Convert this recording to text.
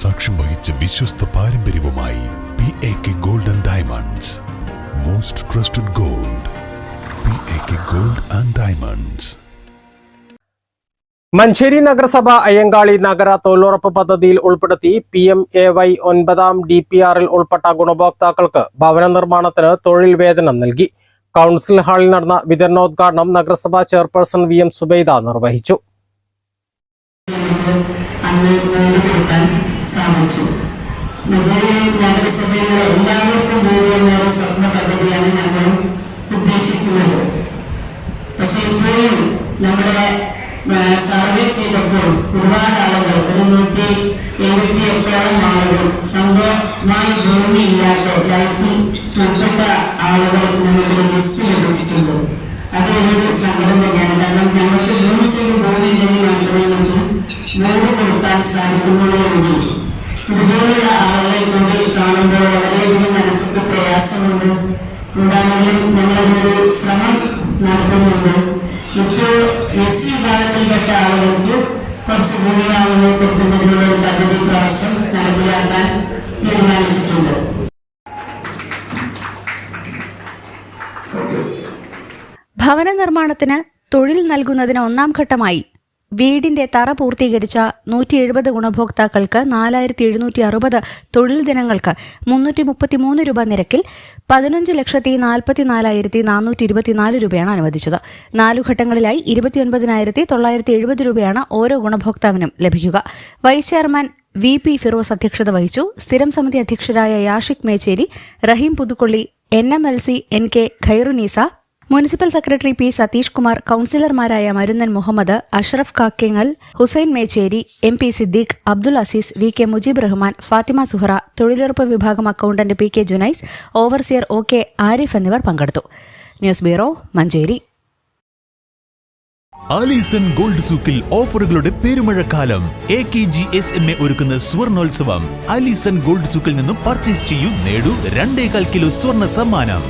സാക്ഷ്യം വഹിച്ച വിശ്വസ്ത പാരമ്പര്യവുമായി P A K gold and diamonds most trusted gold P A K gold and diamonds Manjeri നഗരസഭ അയ്യങ്കാളി നഗര തൊഴിലുറപ്പ് പദ്ധതിയിൽ ഉൾപ്പെടുത്തി പി എം എ വൈ ഒൻപതാം ഡി പി ആറിൽ ഉൾപ്പെട്ട ഗുണഭോക്താക്കൾക്ക് ഭവന നിർമ്മാണത്തിന് തൊഴിൽ വേതനം നൽകി. കൗൺസിൽ ഹാളിൽ നടന്ന വിതരണോദ്ഘാടനം നഗരസഭാ ചെയർപേഴ്സൺ വി എം സുബൈദ നിർവഹിച്ചു. അന്ന് നേടിക്കൊടുക്കാൻ സാധിച്ചു. മഞ്ചേരി നഗരസഭയിലെ എല്ലാവർക്കും വേണ്ടിയുള്ള സ്വപ്ന പദ്ധതിയാണ് ഞങ്ങൾ ഉദ്ദേശിക്കുന്നത്. പക്ഷെ ഇപ്പോഴും നമ്മുടെ സർവേ ചെയ്തപ്പോൾ ഒരുപാട് ആളുകൾ ഒരു നൂറ്റി എഴുപത്തി എട്ടോളം ആളുകൾ സ്വന്തമായി ഭൂമിയില്ലാത്ത ലൈഫിൽ ഉൾപ്പെട്ട ആളുകൾ നമുക്ക് ലിസ്റ്റ് ലഭിച്ചിട്ടുണ്ട്. അത് ഒരു സങ്കടം തന്നെയാണ് കാരണം ഞങ്ങൾക്ക് ഭൂമി ചെയ്ത് ഭൂമി ഉണ്ടെങ്കിൽ കൊടുക്കാൻ സാധിക്കുന്നുള്ളൂ ഇതുപോലുള്ള ആളുകളെ കൂടി കാണുമ്പോൾ വളരെയധികം മനസ്സിന് പ്രയാസമുണ്ട്. ഉണ്ടാണെങ്കിലും ഞങ്ങളൊരു ശ്രമം നടത്തുന്നുണ്ട്. ഇപ്പോൾ എസ് സി വിഭാഗത്തിൽപ്പെട്ട ആളുകൾക്ക് കുറച്ച് ഭൂമി കൊടുക്കുന്നതിനുള്ള ഒരു പദ്ധതി പ്രാവശ്യം നടപ്പിലാക്കാൻ തീരുമാനിച്ചിട്ടുണ്ട്. ഭവന നിർമ്മാണത്തിന് തൊഴിൽ നൽകുന്നതിന് ഒന്നാം ഘട്ടമായി വീടിന്റെ തറ പൂർത്തീകരിച്ച നൂറ്റി എഴുപത് ഗുണഭോക്താക്കൾക്ക് നാലായിരത്തി എഴുന്നൂറ്റി അറുപത് തൊഴിൽ ദിനങ്ങൾക്ക് മുന്നൂറ്റി മുപ്പത്തിമൂന്ന് രൂപ നിരക്കിൽ പതിനഞ്ച് ലക്ഷത്തി നാൽപ്പത്തി നാലായിരത്തി നാനൂറ്റി ഇരുപത്തിനാല് രൂപയാണ് അനുവദിച്ചത്. നാലു ഘട്ടങ്ങളിലായി ഇരുപത്തിയൊൻപതിനായിരത്തി തൊള്ളായിരത്തി എഴുപത് രൂപയാണ് ഓരോ ഗുണഭോക്താവിനും ലഭിക്കുക. Vice chairman V P Firoz അധ്യക്ഷത വഹിച്ചു. സ്ഥിരം സമിതി അധ്യക്ഷരായ Yashik Mecheri Rahim Puthukkolli N M L C N K Khairunisa municipal secretary P Satheesh Kumar കൌൺസിലർമാരായ Marunnan Muhammad Ashraf Kakkengal Hussain Mecheri M P Siddique Abdul Azeez V K Mujeeb Rahman Fathima Suhara തൊഴിലുറപ്പ് വിഭാഗം accountant P K Junais overseer O K Arif എന്നിവർ പങ്കെടുത്തു. News bureau Manjeri. Alison gold സൂക്കിൽ ഓഫറുകളുടെ പെരുമഴക്കാലം. A K G S M A ഒരുക്കുന്ന സ്വർണോത്സവം. Alison gold സൂക്കിൽ നിന്നും purchase ചെയ്യും നേടൂ രണ്ടേകാൽ കിലോ സ്വർണ സമ്മാനം.